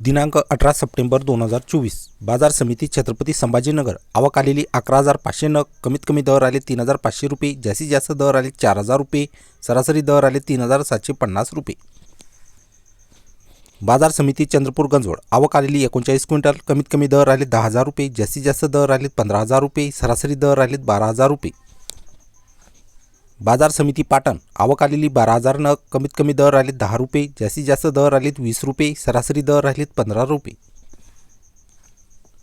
दिनांक अठरा सप्टेंबर दोन हजार चोवीस. बाजार समिती छत्रपती संभाजीनगर. आवक आलेली अकरा हजार पाचशे नग. कमीत कमी दर आले तीन हजार पाचशे रुपये. जास्तीत जास्त दर आले चार हजार रुपये. सरासरी दर आले तीन हजार सातशे पन्नास रुपये. बाजार समिती चंद्रपूर गंजवड. आवक आलेली एकोणचाळीस क्विंटल. कमीत कमी दर आले दहा हजार रुपये. जास्तीत जास्त दर आलेत पंधरा हजार रुपये. सरासरी दर आले बारा हजार रुपये. बाजार समिती पाटण आवक आलेली बारा हजार नग कमीत कमी दर आलेत दहा रुपये जास्तीत जास्त दर आलेत वीस रुपये सरासरी दर आलेत पंधरा रुपये.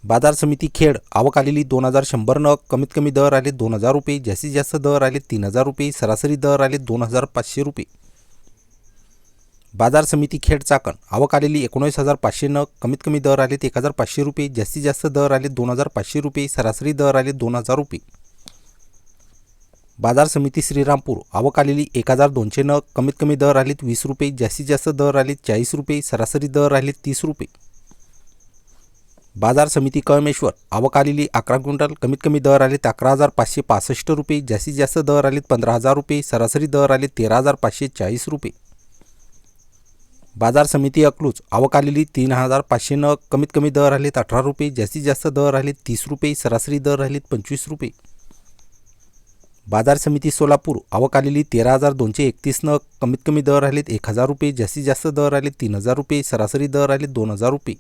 बाजार समिती खेड आवक आलेली दोन हजार शंभर नग कमीत कमी दर आले दोन हजार रुपये जास्तीत जास्त दर आले तीन हजार रुपये सरासरी दर आले दोन हजार पाचशे रुपये. बाजार समिती खेड चाकण आवक आलेली एकोणीस हजार पाचशे नग कमीत कमी दर आलेत एक हजार पाचशे रुपये जास्तीत जास्त दर आले दोन हजार पाचशे रुपये सरासरी दर आले दोन हजार रुपये. बाजार समिती श्रीरामपूर. आवक आलेली एक हजार दोनशे नग कमीत कमी दर आलेत वीस रुपये जास्तीत जास्त दर आलेत चाळीस रुपये सरासरी दर आलेत तीस रुपये. बाजार समिती कळमेश्वर आवक आलेली अकरा क्विंटल कमीत कमी दर आलेत अकरा हजार पाचशे पासष्ट रुपये जास्तीत जास्त दर आलेत पंधरा हजार रुपये सरासरी दर आले तेरा हजार पाचशे चाळीस रुपये. बाजार समिती अकलूज आवक आलेली तीन हजार पाचशे नग कमीत कमी दर आलेत अठरा रुपये जास्तीत जास्त दर आलेत तीस रुपये सरासरी दर आलेत पंचवीस रुपये. बाजार समिती सोलापूर आवक आलेली तेरा हजार दोनशे एकतीस नग कमीत कमी दर आलेत एक हजार रुपये जास्तीत जास्त दर आले तीन हजार रुपये सरासरी दर आलेत दोन हजार रुपये.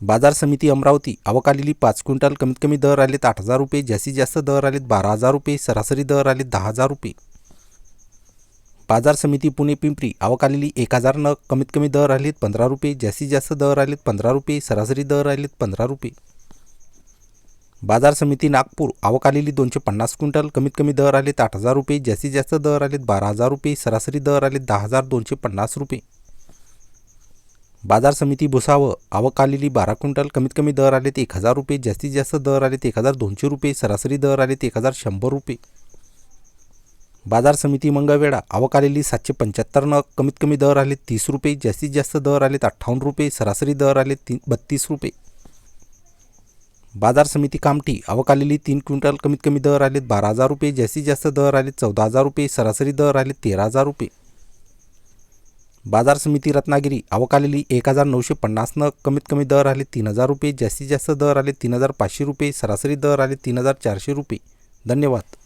बाजार समिती अमरावती आवक आलेली पाच क्विंटल कमीत कमी दर आलेत आठ हजार रुपये जास्तीत जास्त दर आलेत बारा हजार रुपये सरासरी दर आले दहा हजार रुपये. बाजार समिती पुणे पिंपरी आवक आलेली एक हजार नग कमीत कमी दर आलेत पंधरा रुपये जास्तीत जास्त दर आलेत पंधरा रुपये सरासरी दर आलेत पंधरा रुपये. बाजार समिती नागपूर आवक आलेली दोनशे पन्नास क्विंटल कमीत कमी दर आलेत आठ हजार रुपये जास्तीत जास्त दर आलेत बारा हजार रुपये सरासरी दर आलेत दहा हजार दोनशे पन्नास रुपये. बाजार समिती भुसावळ आवक आलेली बारा क्विंटल कमीत कमी दर आलेत एक हजार रुपये जास्तीत जास्त दर आलेत एक हजार दोनशे रुपये सरासरी दर आलेत एक हजार शंभर रुपये. बाजार समिती मंगळवेढा आवक आलेली सातशे पंच्याहत्तर नग कमीत कमी दर आलेत तीस रुपये जास्तीत जास्त दर आलेत अठ्ठावन्न रुपये सरासरी दर आलेत ती बत्तीस रुपये. बाजार समिती कामठी अवकालेली तीन क्विंटल कमीत कमी दर आलेत बारा हजार रुपये जास्तीत जास्त दर आलेत चौदा हजार रुपये सरासरी दर आलेत तेरा हजार रुपये. बाजार समिती रत्नागिरी अवकालेली एक हजार नऊशे पन्नासनं कमीत कमी दर आले तीन हजार रुपये जास्तीत जास्त दर आले तीन हजार पाचशे रुपये सरासरी दर आले तीन हजार चारशे रुपये. धन्यवाद.